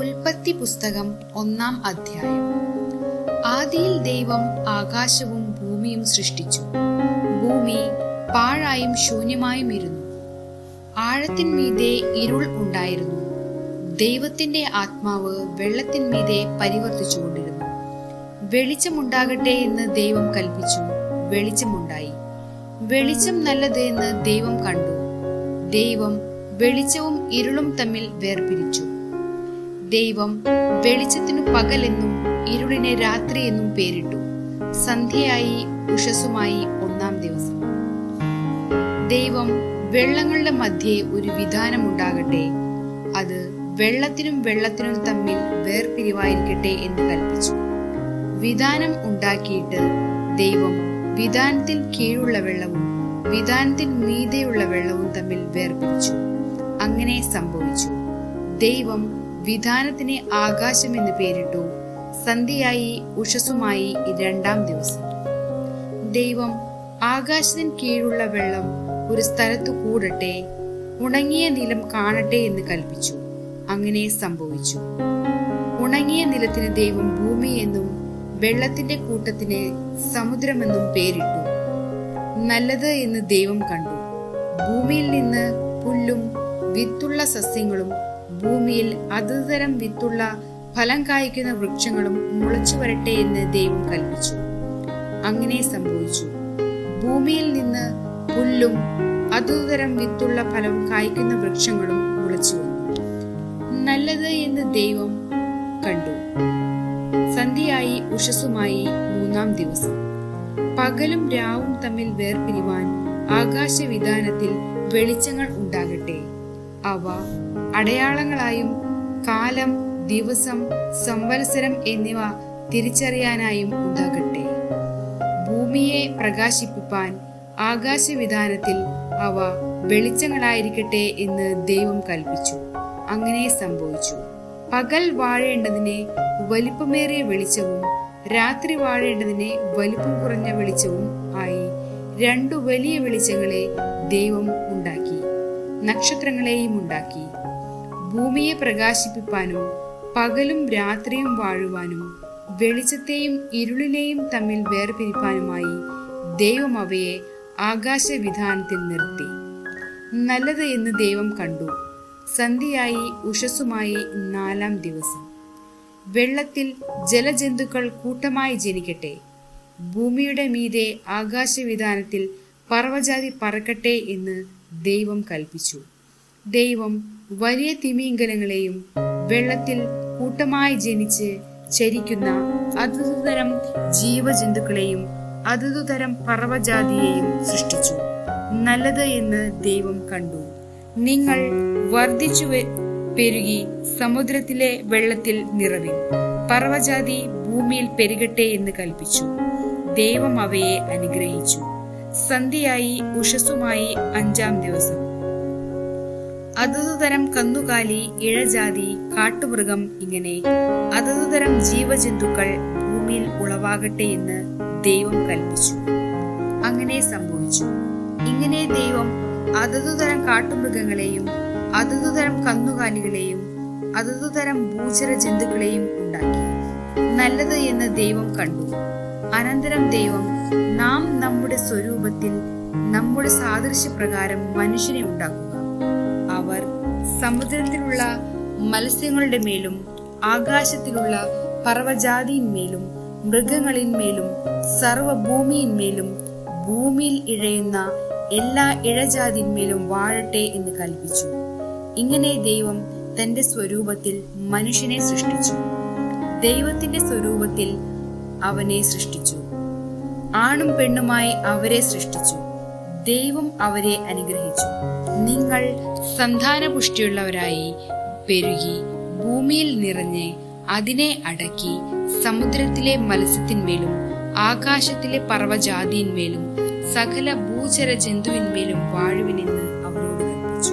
ഉൽപ്പത്തി പുസ്തകം ഒന്നാം അധ്യായം. ആദിയിൽ ദൈവം ആകാശവും ഭൂമിയും സൃഷ്ടിച്ചു. ഭൂമി പാഴായും ശൂന്യമായും ഇരുന്നു. ആഴത്തിന്മീതെ ഇരുൾ ഉണ്ടായിരുന്നു. ദൈവത്തിന്റെ ആത്മാവ് വെള്ളത്തിന്മീതെ പരിവർത്തിച്ചുകൊണ്ടിരുന്നു. വെളിച്ചമുണ്ടാകട്ടെ എന്ന് ദൈവം കൽപ്പിച്ചു. വെളിച്ചമുണ്ടായി. വെളിച്ചം നല്ലത് എന്ന് ദൈവം കണ്ടു. ദൈവം വെളിച്ചവും ഇരുളും തമ്മിൽ വേർപിരിച്ചു. ദൈവം വെളിച്ചത്തിനു പകലെന്നും ഇരുളിനെ രാത്രിയെന്നും പേരിട്ടു. സന്ധ്യയായി ഉഷസുമായി ഒന്നാം ദിവസം. ദൈവം വെള്ളങ്ങളുടെ മധ്യേ ഒരു വിധാനമുണ്ടാകട്ടെ. അത് വെള്ളത്തിനും വെള്ളത്തിനും തമ്മിൽ വേർപിരിവായിരിക്കട്ടെ എന്ന് കൽപ്പിച്ചു. വിധാനം ഉണ്ടാക്കിയിട്ട് ദൈവം വിധാനത്തിൽ കീഴുള്ള വെള്ളവും വിധാനത്തിൽ മീതെയുള്ള വെള്ളവും തമ്മിൽ വേർപിരിച്ചു. അങ്ങനെ സംഭവിച്ചു. ദൈവം വിധാനത്തിന് ആകാശം എന്ന് പേരിട്ടു. സന്ധ്യയായി ഉഷസുമായി രണ്ടാം ദിവസം. ദൈവം ആകാശത്തിന് കീഴുള്ള വെള്ളം ഒരു സ്ഥലത്തു കൂടട്ടെ ഉണങ്ങിയ നിലം കാണട്ടെ എന്ന് കൽപ്പിച്ചു. അങ്ങനെ സംഭവിച്ചു. ഉണങ്ങിയ നിലത്തിന് ദൈവം ഭൂമി എന്നും വെള്ളത്തിന്റെ കൂട്ടത്തിന് സമുദ്രമെന്നും പേരിട്ടു. നല്ലത് എന്ന് ദൈവം കണ്ടു. ഭൂമിയിൽ നിന്ന് പുല്ലും വിത്തുള്ള സസ്യങ്ങളും ഭൂമിയിൽ അതുതരം വിത്തുള്ള ഫലം കായ്ക്കുന്ന വൃക്ഷങ്ങളും മുളച്ചു വരട്ടെ എന്ന് ദൈവം കൽപ്പിച്ചു. അങ്ങനെ സംഭവിച്ചു. ഭൂമിയിൽ നിന്ന് പുല്ലും അതുതരം വിത്തുള്ള ഫലം കായ്ക്കുന്ന വൃക്ഷങ്ങളും മുളച്ചു വന്നു. നല്ലത് എന്ന് ദൈവം കണ്ടു. സന്ധ്യയായി ഉഷസുമായി മൂന്നാം ദിവസം. പകലും രാവും തമ്മിൽ വേർപിരിവാൻ ആകാശവിധാനത്തിൽ വെളിച്ചങ്ങൾ ഉണ്ടാകട്ടെ. അവ അടയാളങ്ങളായും കാലം ദിവസം സംവത്സരം എന്നിവ തിരിച്ചറിയാനായും ഉണ്ടാകട്ടെ. ഭൂമിയെ പ്രകാശിപ്പിപ്പാൻ ആകാശവിധാനത്തിൽ അവ വെളിച്ചങ്ങളായിരിക്കട്ടെ എന്ന് ദൈവം കൽപ്പിച്ചു. അങ്ങനെ സംഭവിച്ചു. പകൽ വാഴേണ്ടതിനെ വലിപ്പമേറിയ വെളിച്ചവും രാത്രി വാഴേണ്ടതിനെ വലിപ്പം കുറഞ്ഞ വെളിച്ചവും ആയി രണ്ടു വലിയ വെളിച്ചങ്ങളെ ദൈവം ഉണ്ടാക്കി. നക്ഷത്രങ്ങളെയും ഉണ്ടാക്കി ഭൂമിയെ പ്രകാശിപ്പിപ്പാനും പകലും രാത്രിയും വാഴുവാനും വെളിച്ചത്തെയും ഇരുളിനെയും തമ്മിൽ വേർപിരിപ്പാനുമായി ദൈവം അവയെ ആകാശവിധാനത്തിൽ നിർത്തി. നല്ലത് എന്ന് ദൈവം കണ്ടു. സന്ധ്യയായി ഉഷസ്സുമായി നാലാം ദിവസം. വെള്ളത്തിൽ ജലജന്തുക്കൾ കൂട്ടമായി ജനിക്കട്ടെ. ഭൂമിയുടെ മീതെ ആകാശവിധാനത്തിൽ പർവജാതി പറക്കട്ടെ എന്ന് ദൈവം കൽപ്പിച്ചു. ദൈവം വലിയ തിമിംഗലങ്ങളെയും വെള്ളത്തിൽ കൂട്ടമായി ജനിച്ച് ചരിക്കുന്ന അതതുതരം ജീവജന്തുക്കളെയും അതതുതരം പർവജാതിയെയും സൃഷ്ടിച്ചു. നല്ലത് എന്ന് ദൈവം കണ്ടു. നിങ്ങൾ വർദ്ധിച്ചു പെരുകി സമുദ്രത്തിലെ വെള്ളത്തിൽ നിറവിൻ. പർവജാതി ഭൂമിയിൽ പെരുകട്ടെ എന്ന് കൽപ്പിച്ചു. ദൈവം അവയെ അനുഗ്രഹിച്ചു. സന്ധ്യയായി ഉഷസ്സുമായി അഞ്ചാം ദിവസം. അതതുതരം കന്നുകാലി ഇഴജാതി കാട്ടുമൃഗം ഇങ്ങനെ അതതുതരം ജീവജന്തുക്കൾ ഭൂമിയിൽ ഉളവാകട്ടെ എന്ന് ദൈവം കൽപ്പിച്ചു. അങ്ങനെ സംഭവിച്ചു. ഇങ്ങനെ ദൈവം അതതുതരം കാട്ടുമൃഗങ്ങളെയും അതതുതരം കന്നുകാലികളെയും അതതുതരം ഭൂചര ജന്തുക്കളെയും ഉണ്ടാക്കി. നല്ലത് എന്ന് ദൈവം കണ്ടു. അനന്തരം ദൈവം നാം നമ്മുടെ സ്വരൂപത്തിൽ നമ്മുടെ സാദൃശ്യപ്രകാരം മനുഷ്യനെ ഉണ്ടാക്കുക. അവർ സമുദ്രത്തിലുള്ള മത്സ്യങ്ങളുടെ മേലും ആകാശത്തിലുള്ള പർവജാതിയിന്മേലും മൃഗങ്ങളിന്മേലും സർവഭൂമിയിന്മേലും ഭൂമിയിൽ ഇഴയുന്ന എല്ലാ ഇഴജാതിന്മേലും വാഴട്ടെ എന്ന് കൽപ്പിച്ചു. ഇങ്ങനെ ദൈവം തന്റെ സ്വരൂപത്തിൽ മനുഷ്യനെ സൃഷ്ടിച്ചു. ദൈവത്തിന്റെ സ്വരൂപത്തിൽ അവനെ സൃഷ്ടിച്ചു. ആണും പെണ്ണുമായി അവരെ സൃഷ്ടിച്ചു. ദൈവം അവരെ അനുഗ്രഹിച്ചു. നിങ്ങൾ സന്താനപുഷ്ടിയുള്ളവരായി പെരുകി ഭൂമിയിൽ നിറഞ്ഞ് അതിനെ അടക്കി സമുദ്രത്തിലെ മത്സ്യത്തിന്മേലും ആകാശത്തിലെ പർവജാതിന്മേലും സകല ഭൂചര ജന്തുവിന്മേലും വാഴുവിനെന്ന് അവരോട് കൽപ്പിച്ചു.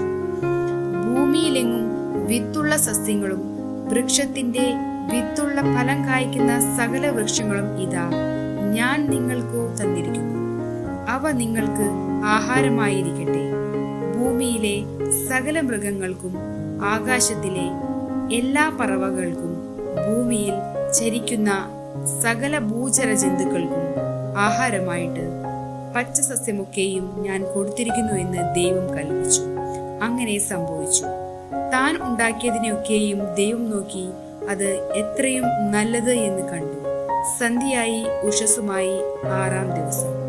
ഭൂമിയിലെങ്ങും വിത്തുള്ള സസ്യങ്ങളും വൃക്ഷത്തിന്റെ വിത്തുള്ള ഫലം കായ്ക്കുന്ന സകല വൃക്ഷങ്ങളും ഇതാ. ഞാൻ നിങ്ങൾക്ക് തന്നിരിക്കുന്നു. അവ നിങ്ങൾക്ക് ആഹാരമായിരിക്കട്ടെ. ഭൂമിയിലെ സകല മൃഗങ്ങൾക്കും ആകാശത്തിലെ എല്ലാ പറവകൾക്കും ഭൂമിയിൽ ചരിക്കുന്ന സകല ഭൂചര ജന്തുക്കൾക്കും ആഹാരമായിട്ട് പച്ചസസ്യമൊക്കെയും ഞാൻ കൊടുത്തിരിക്കുന്നു എന്ന് ദൈവം കൽപ്പിച്ചു. അങ്ങനെ സംഭവിച്ചു. താൻ ഉണ്ടാക്കിയതിനെയൊക്കെയും ദൈവം നോക്കി അത് എത്രയും നല്ലത് എന്ന് കണ്ടു. സന്ധ്യയായി ഉഷസുമായി ആറാം ദിവസം.